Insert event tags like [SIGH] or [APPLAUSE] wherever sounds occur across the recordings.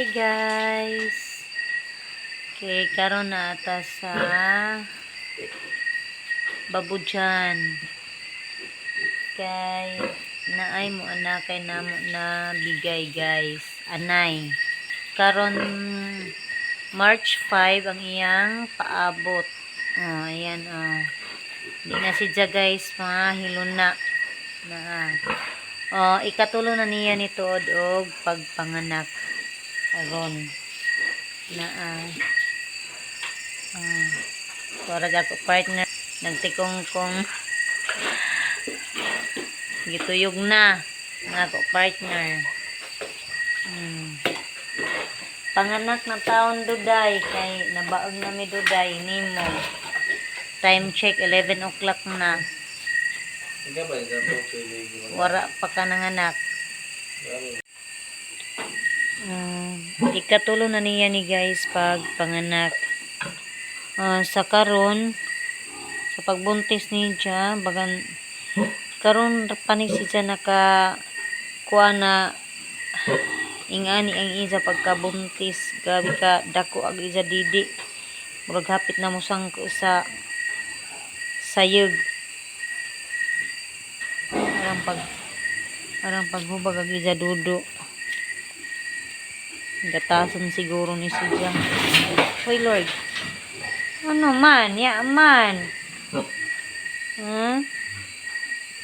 Hi guys. Okay, karon na ata sa Babujan. Kay naay mo ana kay namo na bigay guys. Anay. Karon March 5 ang iyang paabot. Oh, ayan oh. Di na si Ja guys, mga hiluna na. Ah. Oh, ikatulo na niya nito og pagpanganak. Aron. Na ah. Ah. Para ako partner nagtikong kong gituyog na nga ako partner. Hmm. Panganak na taon duday kay nabaog na mi duday nimo. Time check 11 o'clock na. Wara pa ka nanganak. Um, ikatulo na niya ni guys pag panganak. Ah, sa karon sa pagbuntis niya bagan karon pa ni siya naka kuha na ingani ang isa pagkabuntis. Gabi ka dako ag isa didi. Murag na mo sangko sa sayog. Arang pag arang paghubag ag isa dudo gatasan siguro ni siya Hoy Lord ano man ya man Hmm?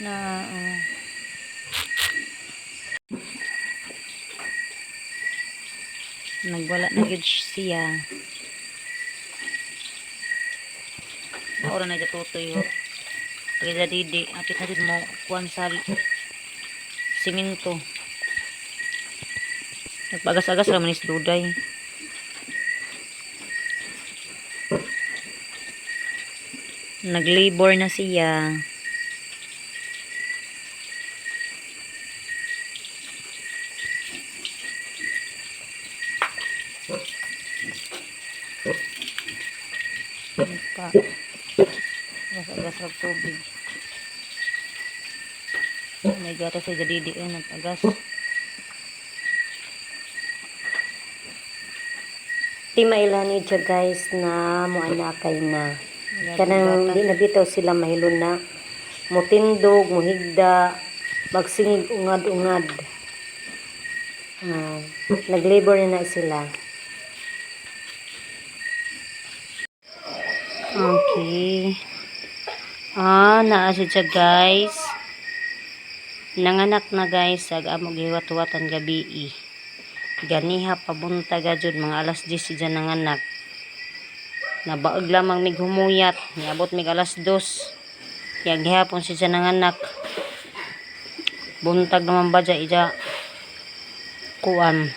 Na, uh. Nagwala na gid siya. Ora na ito tutoy ho. Pagka didi, apit natin mo kuwan sa siminto. Nagpagas-agas raman is duday. Nag-labor na siya. Ano pa? Agas-agas ng tubig. May gatas sa gadidi eh, nag-agas. Di mailani siya guys na muanakay na. Wala Kanang di nabitaw sila mahilon na. Mutindog, muhigda, magsingig ungad-ungad. Ah, nag-labor na na sila. Okay. Ah, naa siya guys. Nanganak na guys, ag amo giwat-watan gabi. eh. Ganiha pabunta gajud mga alas 10 siya nanganak. Nabaog lamang mig humuyat, niabot mig alas 2. Kaya gihapon siya nanganak. Buntag naman ba dya ija kuan.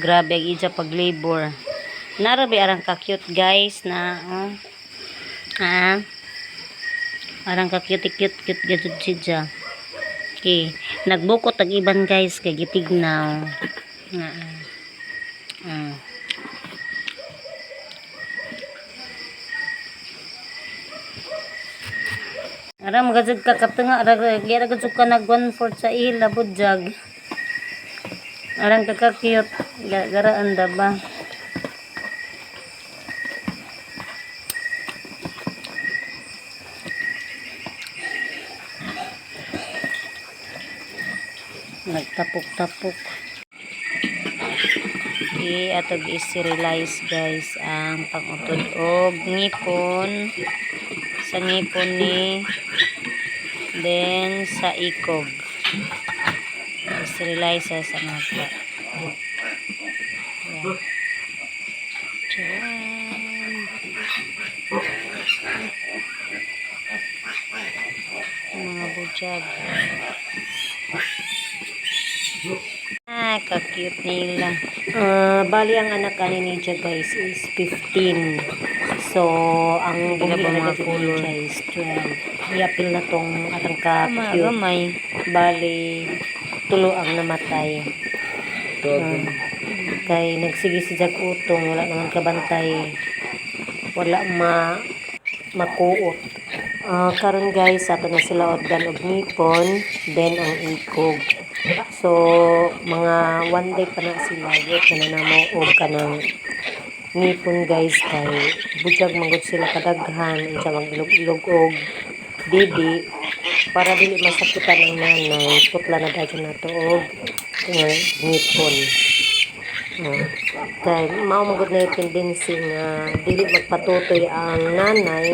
Grabe ang ija pag labor. Narabi arang ka cute guys na oh. Ah. Arang ka cute cute cute gadud siya. Okay. Nagbukot ang iban guys kay gitignaw. Nga. Ah. Ara magajud ka katunga ara gira gud ka nag one fourth sa ila budyag. Arang ka ka cute. Ga- Garaan da ba? Nagtapok-tapok i atog i-serialize guys ang pangutod og ngipon sa ngipon ni then sa ikog i-serialize sa sa. Tiyan. mga budyag Ah, ka-cute nila. Ah, bali ang anak ani ni siya guys is 15. So, ang bumili na color? niya is 12. Iapil na tong atang ka Tama, cute. gamay. Bali, tulo ang namatay. Ah, kay nagsige si Jag Utong, wala naman kabantay. Wala ma makuot. Ah, karon guys, ato na sila organ og ngipon, then ang ikog. So, mga one day pa na sila, wait na na namo og kanang ngipon guys kay butyag manggod sila kadaghan unsa magilog-ilog og bibi para dili masakitan ng nanay putla na daghan nato og uh, ngipon. Ah, kay mao magud na yung tendency nga dili magpatutoy ang nanay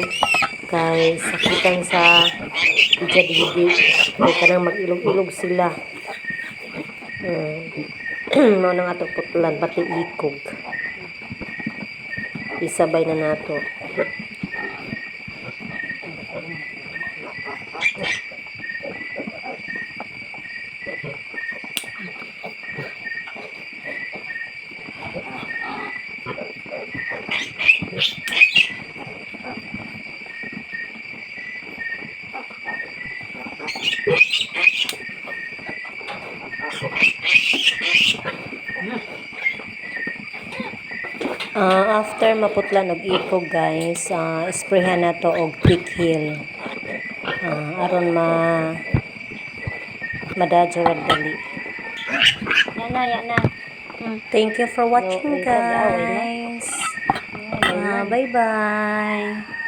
kay sakitan sa ijadidi kay kanang mag-ilog-ilog sila Mm. [CLEARS THROAT] mao nang ato putlan pati ikog isabay na nato Ah, after maputlan og ikog guys uh, sprayhan na to og thick heel Ah, aron ma madadyo ra dali. Yan na, yan na. thank you for watching guys. Ah, bye bye